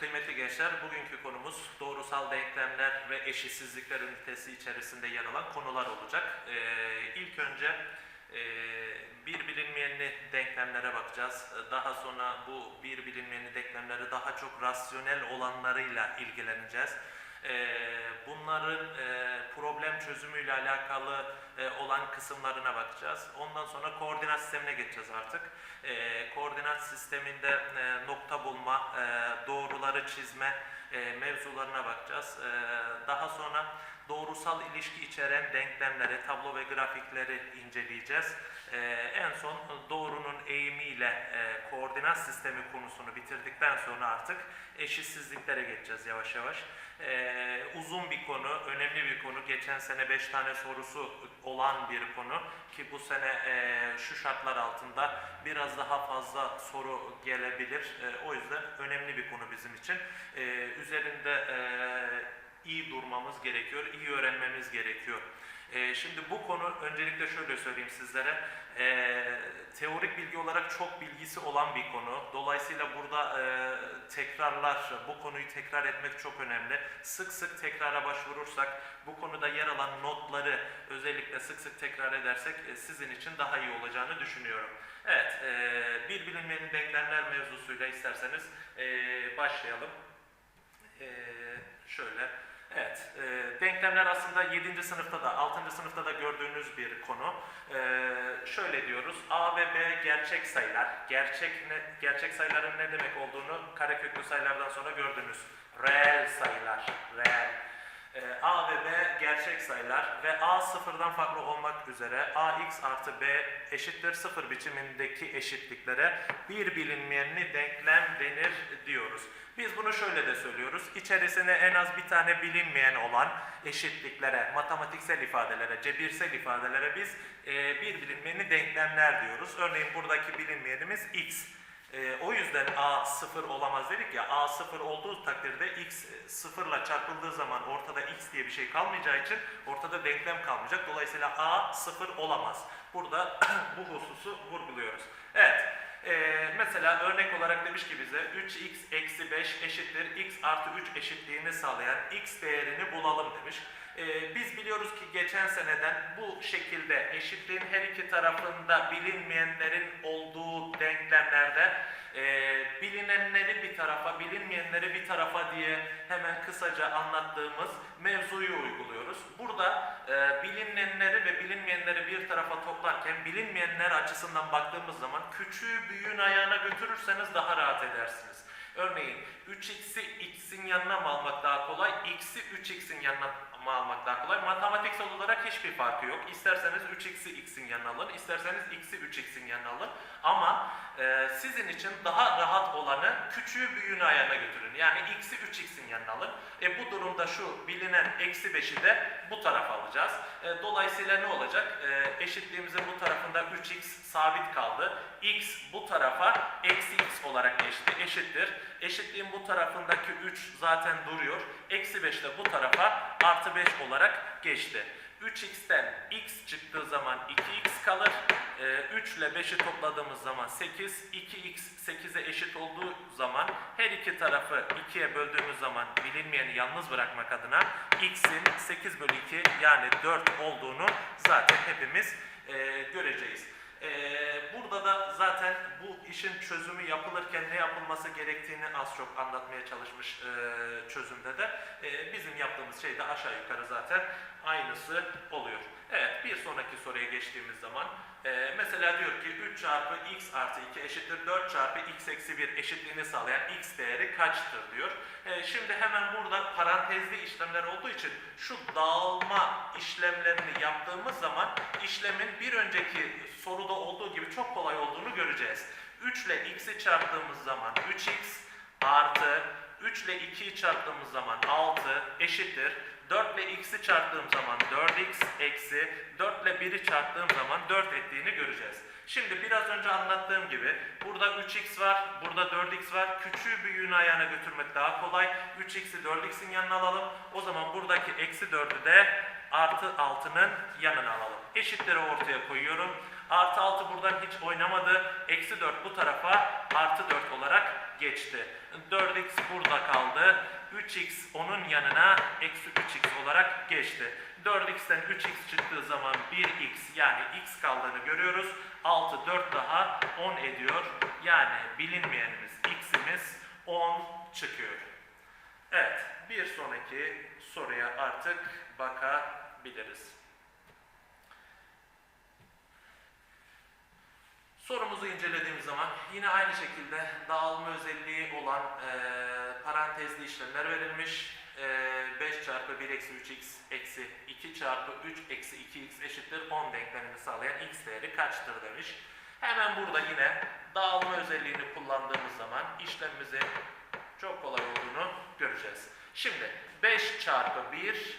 kıymetli gençler. Bugünkü konumuz doğrusal denklemler ve eşitsizlikler ünitesi içerisinde yer alan konular olacak. Ee, ilk önce e, bir bilinmeyenli denklemlere bakacağız. Daha sonra bu bir bilinmeyenli denklemleri daha çok rasyonel olanlarıyla ilgileneceğiz. Ee, bunların e, problem çözümüyle alakalı e, olan kısımlarına bakacağız. Ondan sonra koordinat sistemine geçeceğiz artık. Ee, koordinat sisteminde e, nokta bulma, e, doğruları çizme e, mevzularına bakacağız. Ee, daha sonra doğrusal ilişki içeren denklemleri, tablo ve grafikleri inceleyeceğiz. Ee, en son doğrunun eğimiyle e, koordinat sistemi konusunu bitirdikten sonra artık eşitsizliklere geçeceğiz yavaş yavaş. Ee, uzun bir konu, önemli bir konu. Geçen sene 5 tane sorusu olan bir konu ki bu sene e, şu şartlar altında biraz daha fazla soru gelebilir. E, o yüzden önemli bir konu bizim için. E, üzerinde e, iyi durmamız gerekiyor, iyi öğrenmemiz gerekiyor. E, şimdi bu konu öncelikle şöyle söyleyeyim sizlere. E, teorik bilgi olarak çok bilgisi olan bir konu. Dolayısıyla burada e, tekrarlar, bu konuyu tekrar etmek çok önemli. Sık sık tekrara başvurursak, bu konuda yer alan notları özellikle sık sık tekrar edersek e, sizin için daha iyi olacağını düşünüyorum. Evet, e, bir bilinmeyen denklemler mevzusuyla isterseniz e, başlayalım. E, şöyle. Evet, e, denklemler aslında 7. sınıfta da 6. sınıfta da gördüğünüz bir konu. E, şöyle diyoruz, A ve B gerçek sayılar. Gerçek ne, gerçek sayıların ne demek olduğunu kareköklü sayılardan sonra gördünüz. Reel sayılar, reel. E, A ve B gerçek sayılar ve A sıfırdan farklı olmak üzere AX artı B eşittir sıfır biçimindeki eşitliklere bir bilinmeyenli denklem denir diyoruz. Biz bunu şöyle de söylüyoruz. İçerisine en az bir tane bilinmeyen olan eşitliklere, matematiksel ifadelere, cebirsel ifadelere biz e, bir bilinmeyenli denklemler diyoruz. Örneğin buradaki bilinmeyenimiz x. E, o yüzden a sıfır olamaz dedik ya. a sıfır olduğu takdirde x sıfırla çarpıldığı zaman ortada x diye bir şey kalmayacağı için ortada denklem kalmayacak. Dolayısıyla a sıfır olamaz. Burada bu hususu vurguluyoruz. Evet. Ee, mesela örnek olarak demiş ki bize 3x eksi 5 eşittir x artı 3 eşitliğini sağlayan x değerini bulalım demiş. Ee, biz biliyoruz ki geçen seneden bu şekilde eşitliğin her iki tarafında bilinmeyenlerin olduğu denklemlerde e, bilinenleri bir tarafa, bilinmeyenleri bir tarafa diye hemen kısaca anlattığımız mevzuyu uyguluyoruz. Burada e, bilinenleri ve bilinmeyenleri bir tarafa toplarken bilinmeyenler açısından baktığımız zaman küçüğü büyüğün ayağına götürürseniz daha rahat edersiniz. Örneğin 3x'i x'in yanına mı almak daha kolay, x'i 3x'in yanına mı almak daha kolay? Matematiksel olarak hiçbir farkı yok. İsterseniz 3x'i x'in yanına alın, isterseniz x'i 3x'in yanına alın. Ama e, sizin için daha rahat olanı küçüğü büyüğün ayağına götürün. Yani x'i 3x'in yanına alın. E, bu durumda şu bilinen eksi 5'i de bu tarafa alacağız. E, dolayısıyla ne olacak? E, eşitliğimizin bu tarafında 3x sabit kaldı. x bu tarafa eksi x olarak geçti. Eşittir. Eşitliğin bu tarafındaki 3 zaten duruyor. Eksi 5 de bu tarafa artı 5 olarak geçti. 3x'ten x çıktığı zaman 2x kalır. Ee, 3 ile 5'i topladığımız zaman 8. 2x 8'e eşit olduğu zaman her iki tarafı 2'ye böldüğümüz zaman bilinmeyeni yalnız bırakmak adına x'in 8 bölü 2 yani 4 olduğunu zaten hepimiz e, göreceğiz. Ee, burada da zaten bu işin çözümü yapılırken ne yapılması gerektiğini az çok anlatmaya çalışmış e, çözümde de. E, bizim yaptığımız şey de aşağı yukarı zaten aynısı oluyor. Evet bir sonraki soruya geçtiğimiz zaman e, mesela diyor ki 3 çarpı x artı 2 eşittir 4 çarpı x eksi 1 eşitliğini sağlayan x değeri kaçtır diyor. E, şimdi hemen burada parantezli işlemler olduğu için şu dağılma işlemlerini yaptığımız zaman işlemin bir önceki soruda olduğu gibi çok kolay olduğunu göreceğiz. 3 ile x'i çarptığımız zaman 3x artı 3 ile 2'yi çarptığımız zaman 6 eşittir. 4 ile x'i çarptığım zaman 4x eksi 4 ile 1'i çarptığım zaman 4 ettiğini göreceğiz. Şimdi biraz önce anlattığım gibi burada 3x var, burada 4x var. Küçüğü büyüğün ayağına götürmek daha kolay. 3x'i 4x'in yanına alalım. O zaman buradaki eksi 4'ü de artı 6'nın yanına alalım. Eşitleri ortaya koyuyorum. Artı 6 buradan hiç oynamadı. Eksi 4 bu tarafa artı 4 olarak geçti. 4x burada kaldı. 3x onun yanına eksi 3x olarak geçti. 4x'ten 3x çıktığı zaman 1x yani x kaldığını görüyoruz. 6 4 daha 10 ediyor. Yani bilinmeyenimiz x'imiz 10 çıkıyor. Evet, bir sonraki soruya artık bakabiliriz. Sorumuzu incelediğimiz zaman yine aynı şekilde dağılma özelliği olan e, parantezli işlemler verilmiş. E, 5 çarpı 1 eksi 3x eksi 2 çarpı 3 eksi 2x eşittir 10 denklemini sağlayan x değeri kaçtır demiş. Hemen burada yine dağılma özelliğini kullandığımız zaman işlemimizin çok kolay olduğunu göreceğiz. Şimdi 5 çarpı 1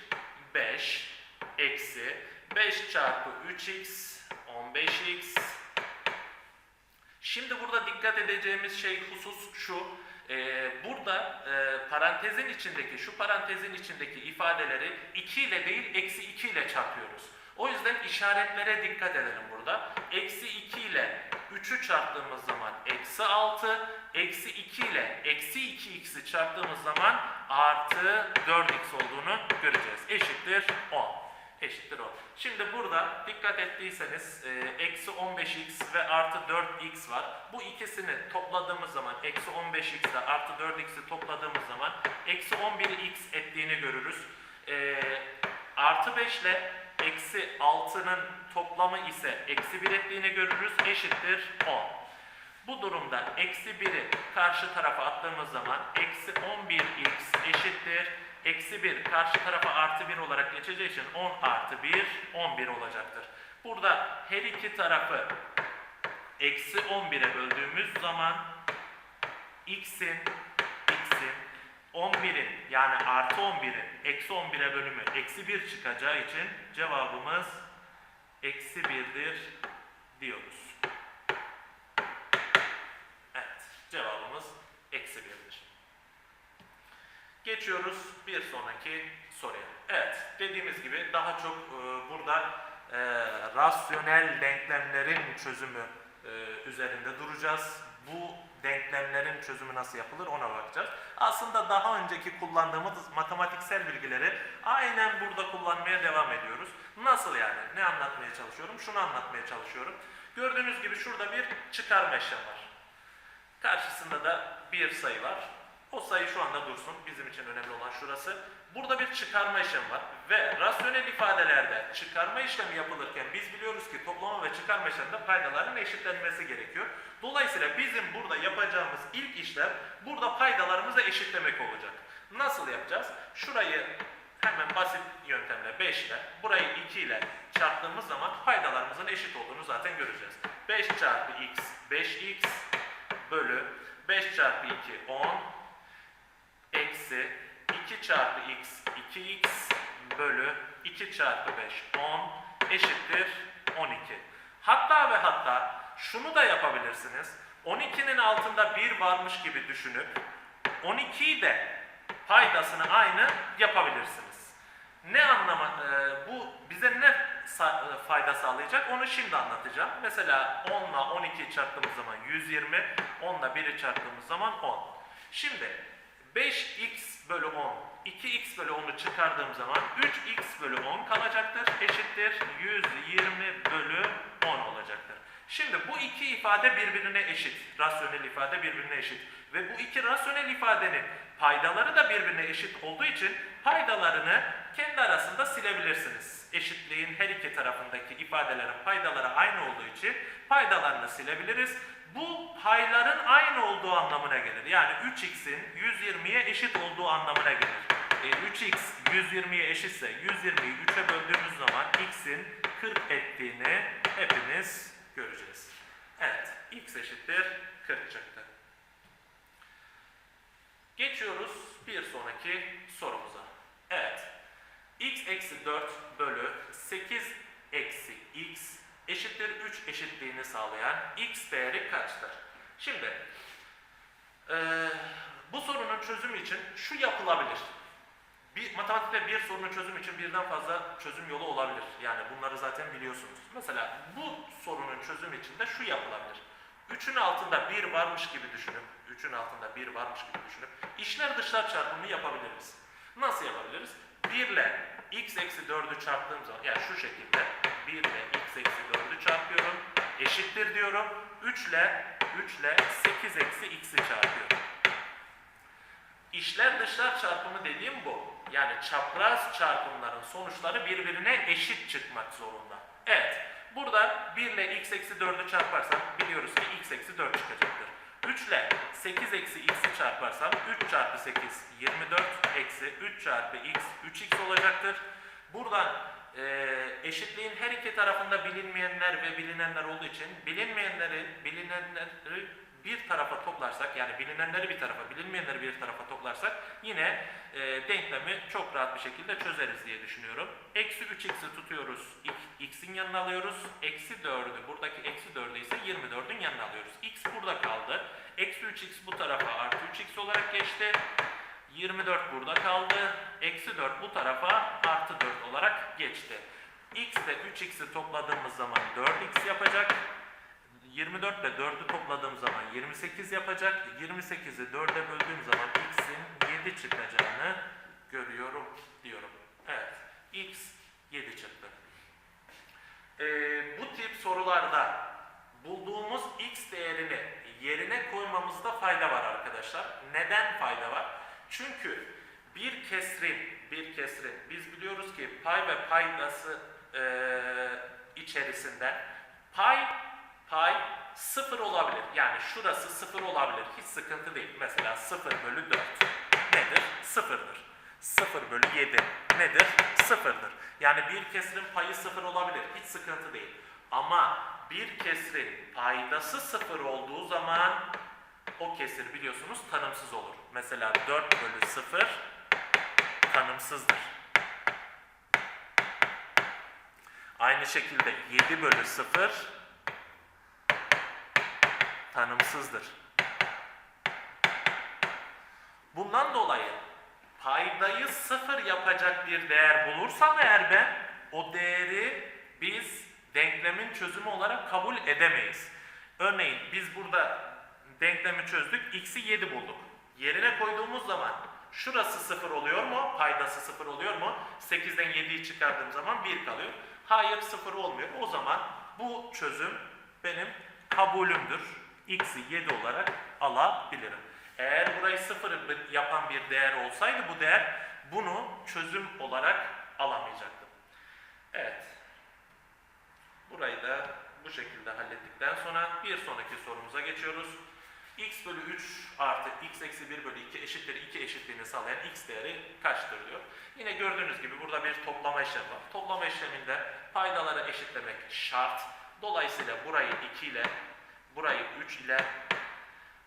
5 eksi 5 çarpı 3x 15x Şimdi burada dikkat edeceğimiz şey husus şu. E, burada e, parantezin içindeki, şu parantezin içindeki ifadeleri 2 ile değil eksi 2 ile çarpıyoruz. O yüzden işaretlere dikkat edelim burada. Eksi 2 ile 3'ü çarptığımız zaman eksi 6, eksi 2 ile eksi 2x'i çarptığımız zaman artı 4x olduğunu göreceğiz. Eşittir 10 eşittir 10. Şimdi burada dikkat ettiyseniz e, eksi 15x ve artı 4x var. Bu ikisini topladığımız zaman eksi 15x ile artı 4x'i topladığımız zaman eksi 11x ettiğini görürüz. E, artı 5 ile eksi 6'nın toplamı ise eksi 1 ettiğini görürüz. Eşittir 10. Bu durumda eksi 1'i karşı tarafa attığımız zaman eksi 11x eşittir. Eksi 1 karşı tarafa artı 1 olarak geçeceği için 10 artı 1 11 olacaktır. Burada her iki tarafı eksi 11'e böldüğümüz zaman x'in x'in 11'in yani artı 11'in eksi 11'e bölümü eksi 1 çıkacağı için cevabımız eksi 1'dir diyoruz. Evet, cevabımız eksi 1'dir. Geçiyoruz bir sonraki soruya. Evet, dediğimiz gibi daha çok e, burada e, rasyonel denklemlerin çözümü e, üzerinde duracağız. Bu denklemlerin çözümü nasıl yapılır ona bakacağız. Aslında daha önceki kullandığımız matematiksel bilgileri aynen burada kullanmaya devam ediyoruz. Nasıl yani? Ne anlatmaya çalışıyorum? Şunu anlatmaya çalışıyorum. Gördüğünüz gibi şurada bir çıkarma işlemi var. Karşısında da bir sayı var. O sayı şu anda dursun. Bizim için önemli olan şurası. Burada bir çıkarma işlemi var. Ve rasyonel ifadelerde çıkarma işlemi yapılırken biz biliyoruz ki toplama ve çıkarma işleminde paydaların eşitlenmesi gerekiyor. Dolayısıyla bizim burada yapacağımız ilk işlem burada paydalarımızı eşitlemek olacak. Nasıl yapacağız? Şurayı hemen basit yöntemle 5 ile, burayı 2 ile çarptığımız zaman paydalarımızın eşit olduğunu zaten göreceğiz. 5 çarpı x 5x bölü 5 çarpı 2 10 eksi 2 çarpı x 2x bölü 2 çarpı 5 10 eşittir 12. Hatta ve hatta şunu da yapabilirsiniz. 12'nin altında 1 varmış gibi düşünüp 12'yi de paydasını aynı yapabilirsiniz. Ne anlama e, bu bize ne sa- e, fayda sağlayacak onu şimdi anlatacağım. Mesela 10 ile 12'yi çarptığımız zaman 120, 10 ile 1'i çarptığımız zaman 10. Şimdi 5x bölü 10, 2x bölü 10'u çıkardığım zaman 3x bölü 10 kalacaktır. Eşittir 120 bölü 10 olacaktır. Şimdi bu iki ifade birbirine eşit. Rasyonel ifade birbirine eşit. Ve bu iki rasyonel ifadenin paydaları da birbirine eşit olduğu için paydalarını kendi arasında silebilirsiniz. Eşitliğin her iki tarafındaki ifadelerin paydaları aynı olduğu için paydalarını silebiliriz. Bu payların aynı olduğu anlamına gelir. Yani 3x'in 120'ye eşit olduğu anlamına gelir. E, 3x 120'ye eşitse 120'yi 3'e böldüğümüz zaman x'in 40 ettiğini hepimiz göreceğiz. Evet, x eşittir 40 çıktı. Geçiyoruz bir sonraki sorumuza. Evet, x eksi 4 bölü 8 eksi x eşittir 3 eşitliğini sağlayan x değeri kaçtır? Şimdi eee, bu sorunun çözümü için şu yapılabilir. Bir matematikte bir sorunun çözümü için birden fazla çözüm yolu olabilir. Yani bunları zaten biliyorsunuz. Mesela bu sorunun çözümü için de şu yapılabilir. 3'ün altında 1 varmış gibi düşünüp, 3'ün altında 1 varmış gibi düşünüp işler dışlar çarpımı yapabiliriz. Nasıl yapabiliriz? 1 ile x eksi 4'ü çarptığım zaman, yani şu şekilde 1 ile x eksi 4'ü çarpıyorum, eşittir diyorum. 3 ile 3 ile 8 eksi x'i çarpıyorum. İşler dışlar çarpımı dediğim bu. Yani çapraz çarpımların sonuçları birbirine eşit çıkmak zorunda. Evet. Burada 1 ile x eksi 4'ü çarparsam biliyoruz ki x eksi 4 çıkacaktır. 3 ile 8 eksi x'i çarparsam 3 çarpı 8 24 eksi 3 çarpı x 3x olacaktır. Buradan eee, eşitliğin her iki tarafında bilinmeyenler ve bilinenler olduğu için bilinmeyenleri, bilinenleri bir tarafa toplarsak yani bilinenleri bir tarafa, bilinmeyenleri bir tarafa toplarsak yine e, denklemi çok rahat bir şekilde çözeriz diye düşünüyorum. Eksi 3x'i tutuyoruz, x'in yanına alıyoruz. Eksi 4'ü, buradaki eksi 4'ü ise 24'ün yanına alıyoruz. x burada kaldı. Eksi 3x bu tarafa artı 3x olarak geçti. 24 burada kaldı. Eksi 4 bu tarafa artı 4 olarak geçti. x ile 3x'i topladığımız zaman 4x yapacak. 24 ile 4'ü topladığım zaman 28 yapacak. 28'i 4'e böldüğüm zaman x'in 7 çıkacağını görüyorum diyorum. Evet. x 7 çıktı. Ee, bu tip sorularda bulduğumuz x değerini yerine koymamızda fayda var arkadaşlar. Neden fayda var? Çünkü bir kesrin, bir kesrin biz biliyoruz ki pay ve paydası eee içerisinde pay pay sıfır olabilir. Yani şurası sıfır olabilir. Hiç sıkıntı değil. Mesela 0 bölü 4 nedir? Sıfırdır. 0 bölü 7 nedir? Sıfırdır. Yani bir kesrin payı sıfır olabilir. Hiç sıkıntı değil. Ama bir kesrin paydası sıfır olduğu zaman o kesir biliyorsunuz tanımsız olur. Mesela 4 bölü 0 tanımsızdır. Aynı şekilde 7 bölü 0 tanımsızdır. Bundan dolayı paydayı sıfır yapacak bir değer bulursam eğer ben o değeri biz denklemin çözümü olarak kabul edemeyiz. Örneğin biz burada denklemi çözdük, x'i 7 bulduk. Yerine koyduğumuz zaman şurası sıfır oluyor mu? Paydası sıfır oluyor mu? 8'den 7'yi çıkardığım zaman 1 kalıyor. Hayır sıfır olmuyor. O zaman bu çözüm benim kabulümdür. x'i 7 olarak alabilirim. Eğer burayı sıfır yapan bir değer olsaydı bu değer bunu çözüm olarak alamayacaktım. Evet. Burayı da bu şekilde hallettikten sonra bir sonraki sorumuza geçiyoruz. X bölü 3 artı x eksi 1 bölü 2 eşittir 2 eşitliğini sağlayan x değeri kaçtır diyor. Yine gördüğünüz gibi burada bir toplama işlemi var. Toplama işleminde paydaları eşitlemek şart. Dolayısıyla burayı 2 ile, burayı 3 ile,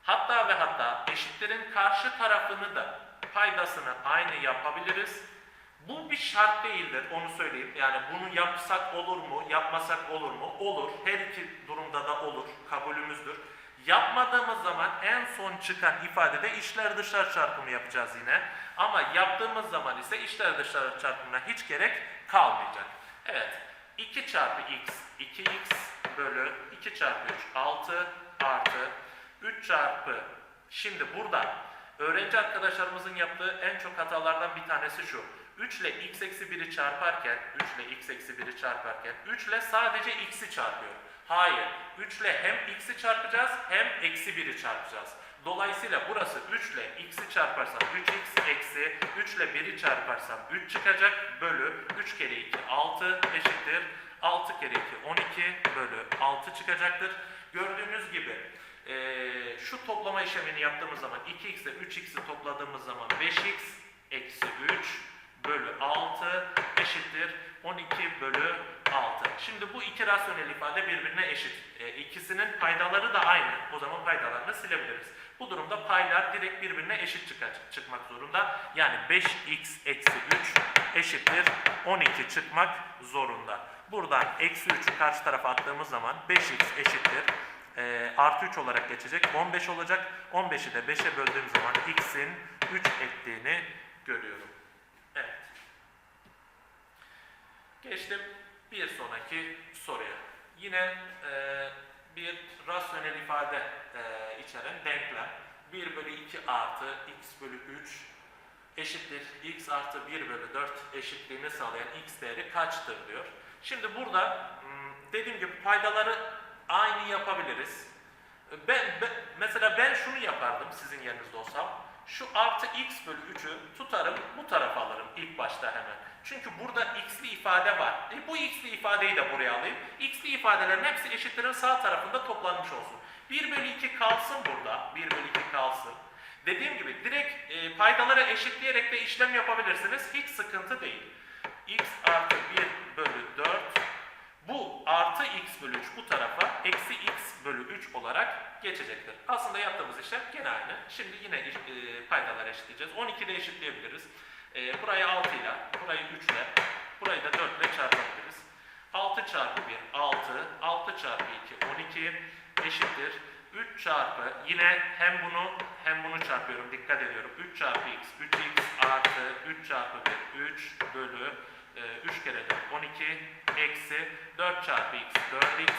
hatta ve hatta eşitlerin karşı tarafını da paydasını aynı yapabiliriz. Bu bir şart değildir, onu söyleyeyim. Yani bunu yapsak olur mu, yapmasak olur mu? Olur. Her iki durumda da olur, kabulümüzdür. Yapmadığımız zaman en son çıkan ifadede içler dışlar çarpımı yapacağız yine. Ama yaptığımız zaman ise içler dışlar çarpımına hiç gerek kalmayacak. Evet, 2 çarpı x, 2x bölü 2 çarpı 3, 6 artı 3 çarpı, şimdi burada öğrenci arkadaşlarımızın yaptığı en çok hatalardan bir tanesi şu. 3 ile x eksi 1'i çarparken, 3 ile x eksi 1'i çarparken, 3 ile sadece x'i çarpıyor. Hayır, 3 ile hem x'i çarpacağız hem eksi 1'i çarpacağız. Dolayısıyla burası 3 ile x'i çarparsam 3x eksi 3 ile 1'i çarparsam 3 çıkacak bölü 3 kere 2 6 eşittir. 6 kere 2 12 bölü 6 çıkacaktır. Gördüğünüz gibi eee, şu toplama işlemini yaptığımız zaman 2x ile 3x'i topladığımız zaman 5x eksi 3 bölü 6 eşittir 12 bölü 6. Şimdi bu iki rasyonel ifade birbirine eşit. E, ikisinin paydaları da aynı. O zaman paydalarını silebiliriz. Bu durumda paylar direkt birbirine eşit çıkacak, çıkmak zorunda. Yani 5x eksi 3 eşittir 12 çıkmak zorunda. Buradan eksi 3'ü karşı tarafa attığımız zaman 5x eşittir e, artı 3 olarak geçecek. 15 olacak. 15'i de 5'e böldüğüm zaman x'in 3 ettiğini görüyorum. Evet. Geçtim bir sonraki soruya. Yine e, bir rasyonel ifade e, içeren denklem 1 bölü 2 artı x bölü 3 eşittir x artı 1 bölü 4 eşitliğini sağlayan x değeri kaçtır diyor. Şimdi burada hmm, dediğim gibi paydaları aynı yapabiliriz. Ben, ben- mesela ben şunu yapardım sizin yerinizde olsam. Şu artı x bölü 3'ü tutarım bu tarafa alırım ilk başta hemen. Çünkü burada x'li ifade var. E, bu x'li ifadeyi de buraya alayım. x'li ifadelerin hepsi eşitlerin sağ tarafında toplanmış olsun. 1 bölü 2 kalsın burada. 1 bölü 2 kalsın. Dediğim gibi direkt e, paydaları eşitleyerek de işlem yapabilirsiniz. Hiç sıkıntı değil. x artı 1 bölü 4 bu artı x bölü 3 bu tarafa eksi x bölü 3 olarak geçecektir. Aslında yaptığımız işlem gene aynı. Şimdi yine e, paydalar eşitleyeceğiz. 12 ile eşitleyebiliriz. E, burayı 6 ile, burayı 3 ile, burayı da 4 ile çarpabiliriz. 6 çarpı 1 6, 6 çarpı 2 12 eşittir. 3 çarpı yine hem bunu hem bunu çarpıyorum dikkat ediyorum. 3 çarpı x 3x artı 3 çarpı 1 3 bölü e, 3 kere 4 12 eksi 4 çarpı x 4x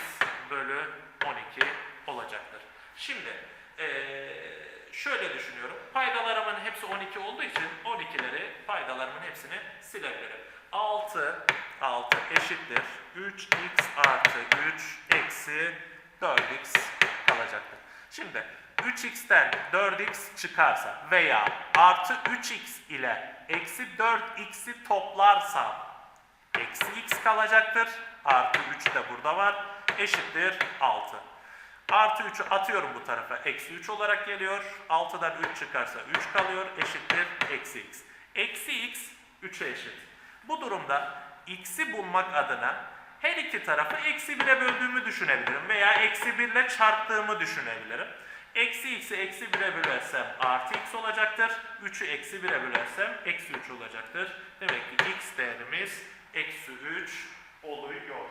bölü 12 olacaktır. Şimdi e, şöyle düşünüyorum. Paydalarımın hepsi 12 olduğu için 12'leri paydalarımın hepsini silebilirim. 6 6 eşittir 3x artı 3 eksi 4x kalacaktır. Şimdi 3x'ten 4x çıkarsa veya artı 3x ile eksi 4x'i toplarsam eksi x kalacaktır. Artı 3 de burada var. Eşittir 6. Artı 3'ü atıyorum bu tarafa. Eksi 3 olarak geliyor. 6'dan 3 çıkarsa 3 kalıyor. Eşittir eksi x. Eksi x 3'e eşit. Bu durumda x'i bulmak adına her iki tarafı eksi 1'e böldüğümü düşünebilirim. Veya eksi 1 ile çarptığımı düşünebilirim. Eksi x'i eksi 1'e bölersem artı x olacaktır. 3'ü eksi 1'e bölersem eksi 3 olacaktır. Demek ki x değerimiz eksi 3 oluyor.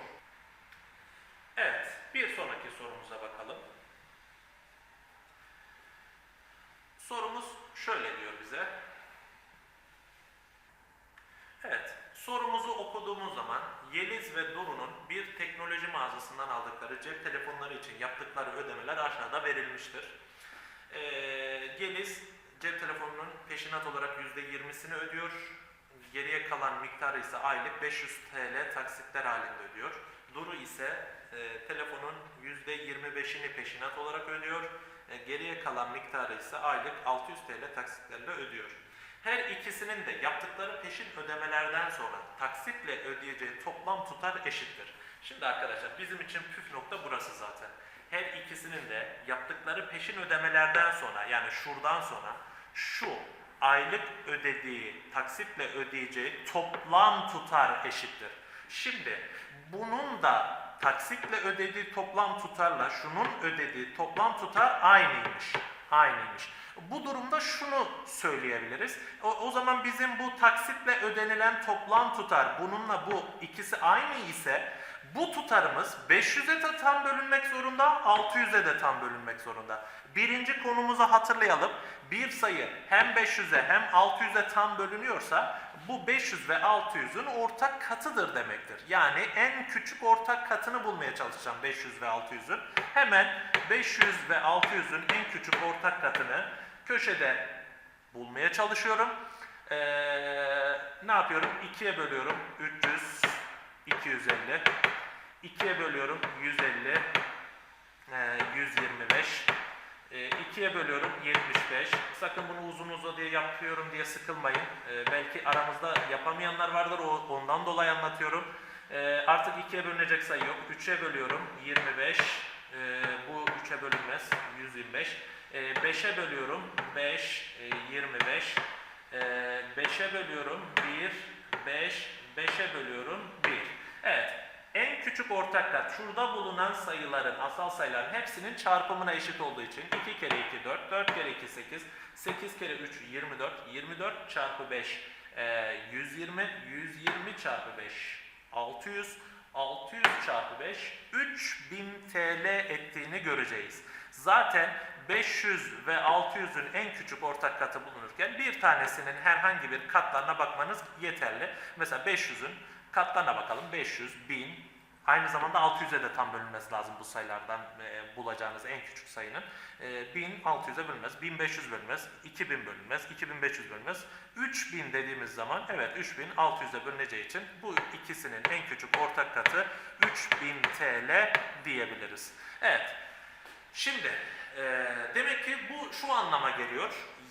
Evet, bir sonraki sorumuza bakalım. Sorumuz şöyle diyor bize. Evet, sorumuzu okuduğumuz zaman Yeliz ve Duru'nun bir teknoloji mağazasından aldıkları cep telefonları için yaptıkları ödemeler aşağıda verilmiştir. Ee, Yeliz cep telefonunun peşinat olarak %20'sini ödüyor. Geriye kalan miktarı ise aylık 500 TL taksitler halinde ödüyor. Duru ise e, telefonun %25'ini peşinat olarak ödüyor. E, geriye kalan miktarı ise aylık 600 TL taksitlerle ödüyor. Her ikisinin de yaptıkları peşin ödemelerden sonra taksitle ödeyeceği toplam tutar eşittir. Şimdi arkadaşlar bizim için püf nokta burası zaten. Her ikisinin de yaptıkları peşin ödemelerden sonra yani şuradan sonra şu aylık ödediği, taksitle ödeyeceği toplam tutar eşittir. Şimdi bunun da taksitle ödediği toplam tutarla şunun ödediği toplam tutar aynıymış. Aynıymış. Bu durumda şunu söyleyebiliriz. O, o zaman bizim bu taksitle ödenilen toplam tutar bununla bu ikisi aynı ise bu tutarımız 500'e de tam bölünmek zorunda, 600'e de tam bölünmek zorunda. Birinci konumuzu hatırlayalım. Bir sayı hem 500'e hem 600'e tam bölünüyorsa bu 500 ve 600'ün ortak katıdır demektir. Yani en küçük ortak katını bulmaya çalışacağım 500 ve 600'ün. Hemen 500 ve 600'ün en küçük ortak katını köşede bulmaya çalışıyorum. Ee, ne yapıyorum? 2'ye bölüyorum 300, 250. 2'ye bölüyorum 150, e, 125. E, 2'ye bölüyorum 75. Sakın bunu uzun uzun diye yapıyorum diye sıkılmayın. E, belki aramızda yapamayanlar vardır o, ondan dolayı anlatıyorum. E, artık 2'ye bölünecek sayı yok. 3'e bölüyorum 25. E, bu 3'e bölünmez 125. E, 5'e bölüyorum 5, e, 25. E, 5'e bölüyorum 1, 5, 5'e bölüyorum 1. Evet. En küçük ortak kat şurada bulunan sayıların, asal sayıların hepsinin çarpımına eşit olduğu için 2 kere 2 4, 4 kere 2 8, 8 kere 3 24, 24 çarpı 5 e, 120, 120 çarpı 5 600, 600 çarpı 5 3000 TL ettiğini göreceğiz. Zaten 500 ve 600'ün en küçük ortak katı bulunurken bir tanesinin herhangi bir katlarına bakmanız yeterli. Mesela 500'ün katlarına bakalım. 500, 1000, Aynı zamanda 600'e de tam bölünmesi lazım bu sayılardan e, bulacağınız en küçük sayının. E, 1600'e bölünmez, 1500 bölünmez, 2000 bölünmez, 2500 bölünmez. 3000 dediğimiz zaman evet 3000 600'e bölüneceği için bu ikisinin en küçük ortak katı 3000 TL diyebiliriz. Evet. Şimdi e, demek ki bu şu anlama geliyor.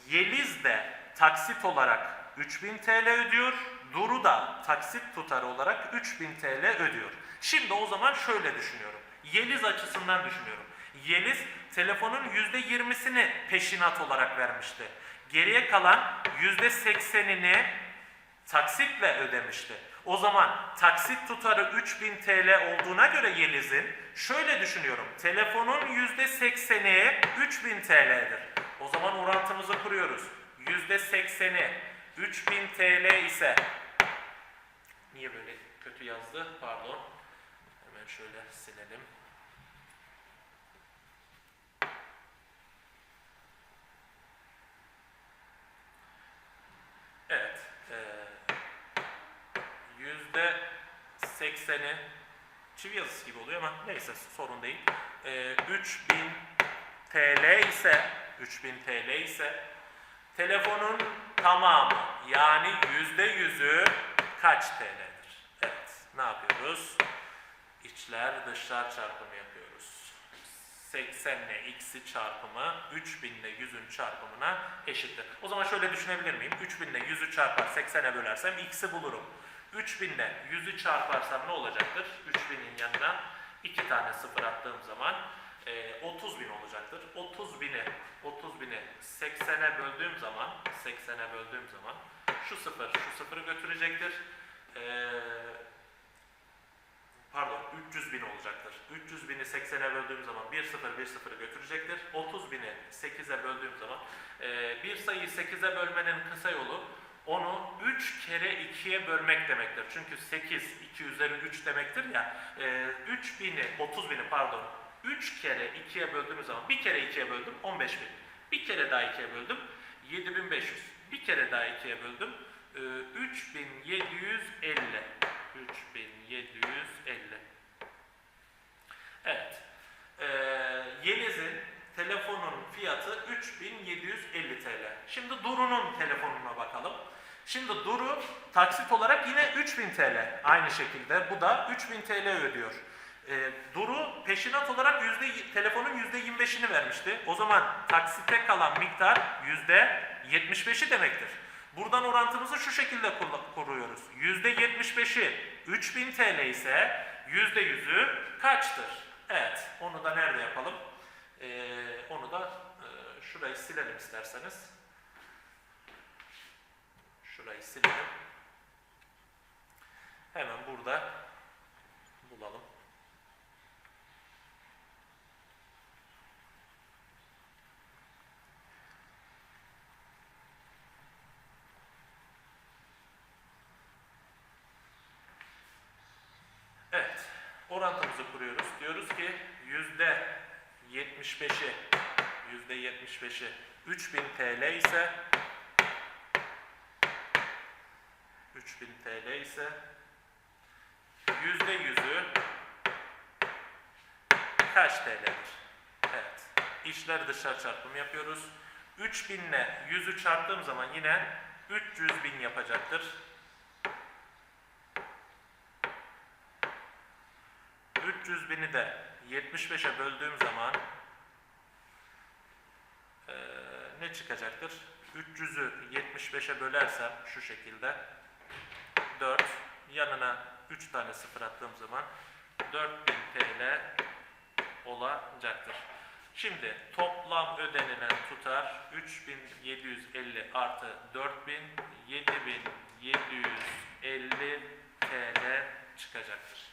Yeliz de taksit olarak 3000 TL ödüyor. Duru da taksit tutarı olarak 3000 TL ödüyor. Şimdi o zaman şöyle düşünüyorum. Yeliz açısından düşünüyorum. Yeliz telefonun %20'sini peşinat olarak vermişti. Geriye kalan %80'ini taksitle ödemişti. O zaman taksit tutarı 3000 TL olduğuna göre Yeliz'in şöyle düşünüyorum. Telefonun %80'i 3000 TL'dir. O zaman orantımızı kuruyoruz. %80'i 3000 TL ise niye böyle kötü yazdı? Pardon. Hemen şöyle silelim. Evet. eee, Yüzde sekseni çivi yazısı gibi oluyor ama neyse sorun değil. Eee 3000 TL ise 3000 TL ise telefonun tamamı yani yüzde yüzü kaç TL'dir? Evet. Ne yapıyoruz? İçler dışlar çarpımı yapıyoruz. 80 ile x'i çarpımı 3000 ile 100'ün çarpımına eşittir. O zaman şöyle düşünebilir miyim? 3000 ile 100'ü çarpar 80'e bölersem x'i bulurum. 3000 ile 100'ü çarparsam ne olacaktır? 3000'in yanına 2 tane sıfır attığım zaman e, 30 bin olacaktır. 30 bini 30 bini 80'e böldüğüm zaman 80'e böldüğüm zaman şu sıfır şu sıfırı götürecektir. Eee pardon 300 bin olacaktır. 300 bini 80'e böldüğüm zaman 1 0 1 0'ı götürecektir. 30 bini 8'e böldüğüm zaman e, bir sayıyı 8'e bölmenin kısa yolu onu 3 kere 2'ye bölmek demektir. Çünkü 8 2 üzeri 3 demektir ya. E, 3 bini 30 bini pardon 3 kere 2'ye böldüğümüz zaman bir kere 2'ye böldüm 15 bin. Bir kere daha 2'ye böldüm 7500. Bir kere daha 2'ye böldüm e, 3750. 3750. Evet. Ee, Yeliz'in telefonun fiyatı 3750 TL. Şimdi Duru'nun telefonuna bakalım. Şimdi Duru taksit olarak yine 3000 TL. Aynı şekilde bu da 3000 TL ödüyor. Ee, Duru peşinat olarak yüzde, telefonun %25'ini vermişti. O zaman taksite kalan miktar %75'i demektir. Buradan orantımızı şu şekilde kur- kuruyoruz. %75'i 3000 TL ise %100'ü kaçtır? Evet, onu da nerede yapalım? Ee, onu da e, şurayı silelim isterseniz. Şurayı silelim. Hemen burada bulalım. Evet, orantımızı kuruyoruz. Diyoruz ki yüzde 75'i yüzde 75'i 3000 TL ise 3000 TL ise yüzde yüzü kaç TL'dir? Evet, içler dışlar çarpımı yapıyoruz. 3000 ile 100'ü çarptığım zaman yine 300 bin yapacaktır. 300 bini de 75'e böldüğüm zaman eee, ne çıkacaktır? 300'ü 75'e bölersem şu şekilde 4 yanına 3 tane sıfır attığım zaman 4000 TL olacaktır. Şimdi toplam ödenilen tutar 3750 artı 4000 7750 TL çıkacaktır.